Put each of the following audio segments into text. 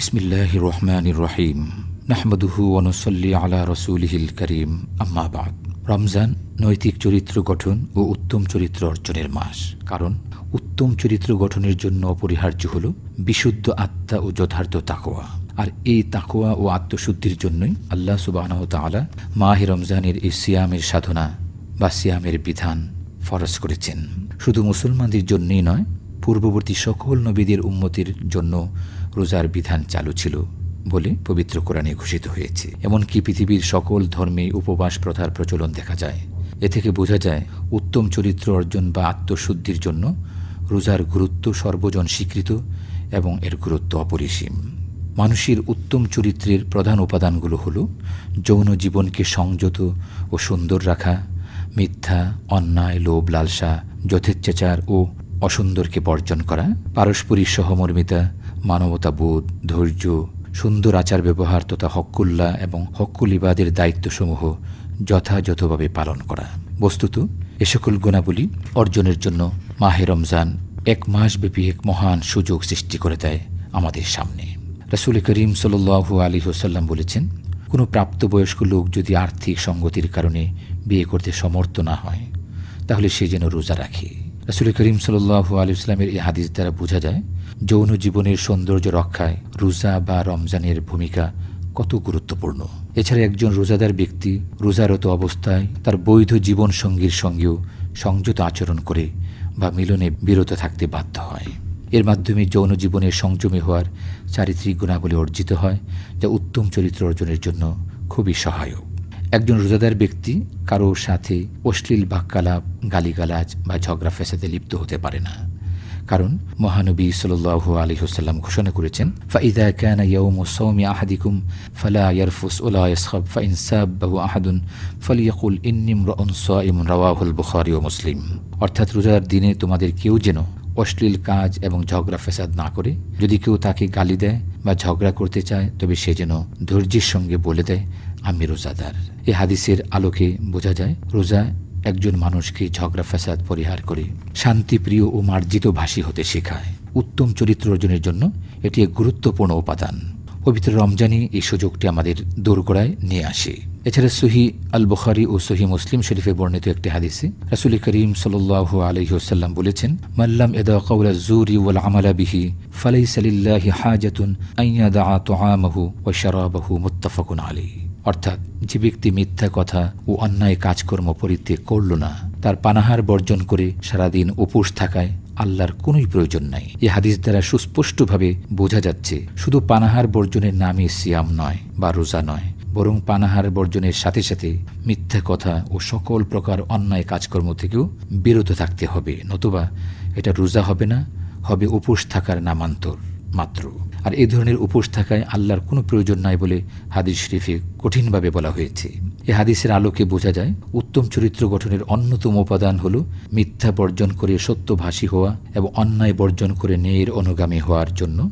বিসমিল্লাহ রহমান রহিম নাহমদুহু অনুসল্লি আলা রসুলহিল করিম আম্মাবাদ রমজান নৈতিক চরিত্র গঠন ও উত্তম চরিত্র অর্জনের মাস। কারণ, উত্তম চরিত্র গঠনের জন্য অপরিহার্য হল বিশুদ্ধ আত্মা ও যথার্থ তাকোয়া আর এই তাকোয়া ও আত্মশুদ্ধির জন্যই আল্লাহ সুবাহ তালা মাহে রমজানের এই সিয়ামের সাধনা বা সিয়ামের বিধান ফরজ করেছেন। শুধু মুসলমানদের জন্যই নয় পূর্ববর্তী সকল নবীদের উন্মতির জন্য রোজার বিধান চালু ছিল বলে পবিত্র কোরআনে ঘোষিত হয়েছে। এমনকি পৃথিবীর সকল ধর্মে উপবাস প্রথার প্রচলন দেখা যায়। এ থেকে বোঝা যায়, উত্তম চরিত্র অর্জন বা আত্মশুদ্ধির জন্য রোজার গুরুত্ব সর্বজন স্বীকৃত এবং এর গুরুত্ব অপরিসীম। মানুষের উত্তম চরিত্রের প্রধান উপাদানগুলো হল যৌন জীবনকে সংযত ও সুন্দর রাখা, মিথ্যা, অন্যায়, লোভ, লালসা, যথেচ্ছাচার ও অসুন্দরকে বর্জন করা, পারস্পরিক সহমর্মিতা মানবতাবোধ ধৈর্য, সুন্দর আচার ব্যবহার তথা হক্কুল্লা এবং হক্কুল ইবাদের দায়িত্বসমূহ যথাযথভাবে পালন করা। বস্তুত, এ সকল গুণাবলী অর্জনের জন্য মাহে রমজান এক মাসব্যাপী এক মহান সুযোগ সৃষ্টি করে দেয় আমাদের সামনে। রাসুল করিম সাল্লু আলী হোসাল্লাম বলেছেন, কোনো প্রাপ্তবয়স্ক লোক যদি আর্থিক সঙ্গতির কারণে বিয়ে করতে সমর্থ না হয়, তাহলে সে যেন রোজা রাখে। রাসুল করিম সাল্লু আলী ইসলামের এই হাদিস দ্বারা বোঝা যায়, যৌন জীবনের সৌন্দর্য রক্ষায় রোজা বা রমজানের ভূমিকা কত গুরুত্বপূর্ণ। এছাড়া একজন রোজাদার ব্যক্তি রোজারত অবস্থায় তার বৈধ জীবন সঙ্গীর সঙ্গেও সংযত আচরণ করে বা মিলনে বিরত থাকতে বাধ্য হয়। এর মাধ্যমে যৌন জীবনের সংযমী হওয়ার চারিত্রিক গুণাবলী অর্জিত হয়, যা উত্তম চরিত্র অর্জনের জন্য খুবই সহায়ক। একজন রোজাদার ব্যক্তি কারোর সাথে অশ্লীল বাক্যালাপ, গালিগালাজ বা ঝগড়া ফেসাদে লিপ্ত হতে পারে না। কারণ মহানবী সাল্লাহ আলী হুসাল্লাম ঘোষণা করেছেন, ফাইদা কানা ইয়াউম সৌমি আহাদিকুম ফালা ইয়ারফুস ওলা ইয়াসখাব, ফাইন সাব্বাহু আহাদুন ফালিয়াকুল ইন্নিম রাউন সাইমুন রাওয়াহুল বুখারী ও মুসলিম। অর্থাৎ রোজার দিনে তোমাদের কেউ যেন অশ্লীল কাজ এবং ঝগড়া ফেসাদ না করে, যদি কেউ তাকে গালি দেয় বা ঝগড়া করতে চায়, তবে সে যেন ধৈর্যের সঙ্গে বলে দেয়, আমি রোজাদার। এ হাদিসের আলোকে বোঝা যায়, রোজা একজন মানুষকে ঝগড়া, ফ্যাসাদ পরিহার করে শান্তিপ্রিয় ও মার্জিত ভাষী হতে শেখায়। উত্তম চরিত্র অর্জনের জন্য এটি এক গুরুত্বপূর্ণ উপাদান। পবিত্র রমজানি এই সুযোগটি আমাদের দোরগোড়ায় নিয়ে আসে। এছাড়া সহি আল বুখারি ও সহি মুসলিম শরীফে বর্ণিত একটি হাদিসে রাসুল করিম সাল্লাহ আলহিহসাল্লাম বলেছেন মাল্লাম এদা কৌলা জুরি ওয়াল আমালা বিহি ফালাই সালিল্লাহি হাজাতুন আইয়া দা তোয়ামাহু ও শারাবাহু মুত্তাফাকুন আলী অর্থাৎ, যে ব্যক্তি মিথ্যা কথা ও অন্যায় কাজকর্ম পরিত্যাগ করল না, তার পানাহার বর্জন করে সারাদিন উপোস থাকায় আল্লাহর কোনোই প্রয়োজন নাই। এ হাদিস দ্বারা সুস্পষ্টভাবে বোঝা যাচ্ছে, শুধু পানাহার বর্জনের নামই সিয়াম নয় বা রোজা নয়, বরং পানাহার বর্জনের সাথে সাথে মিথ্যা কথা ও সকল প্রকার অন্যায় কাজকর্ম থেকেও বিরত থাকতে হবে, নতুবা এটা রোজা হবে না, হবে উপোস থাকার নামান্তর। মাত্র। আর এই ধরনের উপোস থাকায় আল্লাহর কোনো প্রয়োজন নাই বলে হাদিস শরীফে কঠিনভাবে বলা হয়েছে। এ হাদিসের আলোকে বোঝা যায়, উত্তম চরিত্র গঠনের অন্যতম উপাদান হল মিথ্যা বর্জন করে সত্যভাষী হওয়া এবং অন্যায় বর্জন করে ন্যায়ের অনুগামী হওয়ার জন্য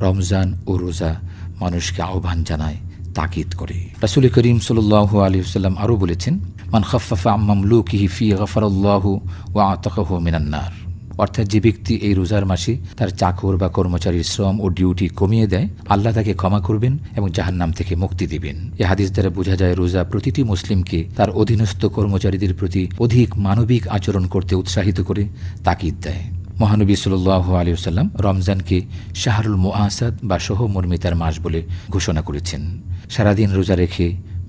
রমজান ও রোজা মানুষকে আহ্বান জানায়, তাকিদ করে। রাসুল করিম সাল্লাহ আলী সাল্লাম আরও বলেছেন, মান খাফাফা আম্মাম লুকিহি ফি গফারাল্লাহ ও আতকাহ মিনান্নার অর্থাৎ যে ব্যক্তি এই রোজার মাসে তার চাকর বা কর্মচারীর শ্রম ও ডিউটি কমিয়ে দেয়, আল্লাহ তাকে ক্ষমা করবেন এবং জাহান নাম থেকে মুক্তি দিবেন। এ হাদিস দ্বারা বোঝা যায়, রোজা প্রতিটি মুসলিমকে তার অধীনস্থ কর্মচারীদের প্রতি অধিক মানবিক আচরণ করতে উৎসাহিত করে তাকিদ দেয়। মহানবী সাল্লাহ আলী সাল্লাম রমজানকে শাহরুল মোয়াসাদ বা সহমর্মিতার মাস বলে ঘোষণা করেছেন। সারাদিন রোজা রেখে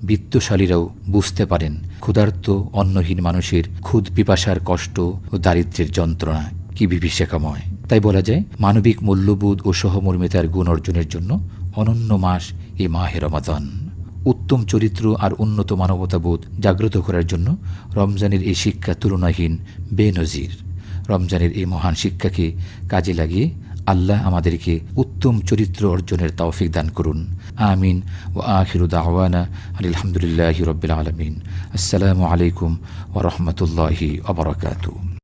বিত্তশালীরাও বুঝতে পারেন, ক্ষুধার্ত, অন্নহীন মানুষের ক্ষুদ পিপাসার কষ্ট ও দারিদ্রের যন্ত্রণা কি বিভীষিকাময়। তাই বলা যায়, মানবিক মূল্যবোধ ও সহমর্মিতার গুণ অর্জনের জন্য অনন্য মাস এই মাহে রমাদান। উত্তম চরিত্র আর উন্নত মানবতাবোধ জাগ্রত করার জন্য রমজানের এই শিক্ষা তুলনাহীন বেনজির। রমজানের এই মহান শিক্ষাকে কাজে লাগিয়ে আল্লাহ আমাদেরকে উত্তম চরিত্র অর্জনের তৌফিক দান করুন। আমিন। ও আখিরু দাওয়ানা আলহামদুলিল্লাহ রবিল আলমিন। আসসালামু আলাইকুম ওরহমতুল্লাহি অবরকাতু